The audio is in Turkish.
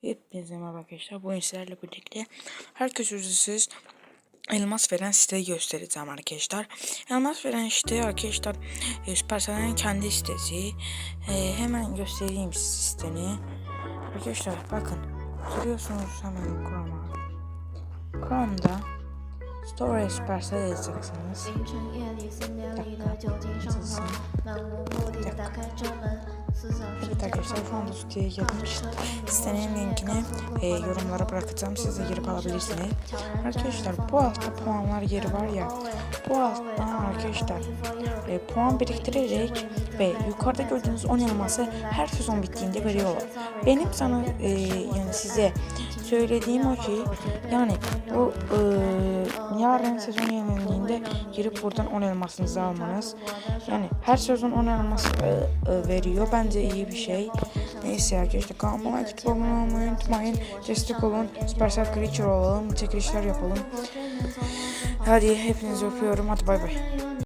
Hepinize merhaba arkadaşlar. Bugün sizlerle birlikte herkes ücretsiz elmas veren siteyi göstereceğim arkadaşlar. Elmas veren site arkadaşlar e, Supercell'in kendi sitesi. E, hemen göstereyim size siteni. Arkadaşlar bakın. Giriyorsunuz hemen Chrome'a. Chrome'da Store Supercell yazacaksınız. 凌晨夜里新年里的酒精上头，漫无目的的打开车门，四小时 Arkadaşlar şu anda siteye girmiş. Sitenin linkini e, yorumlara bırakacağım. Siz de girip alabilirsiniz. Arkadaşlar bu altta puanlar yeri var ya. Bu altta arkadaşlar e, puan biriktirerek ve yukarıda gördüğünüz 10 elması her sezon bittiğinde veriyorlar. Benim sana e, yani size söylediğim o ki yani bu e, yarın sezon yenilendiğinde girip buradan 10 elmasınızı almanız. Yani her sezon 10 elmas e, e, veriyor. Bence iyi bir şey. Neyse arkadaşlar kanalıma like abone unutmayın. Destek olun. Supercell Creature olalım. Çekilişler yapalım. Hadi hepinizi öpüyorum. Hadi bay bay.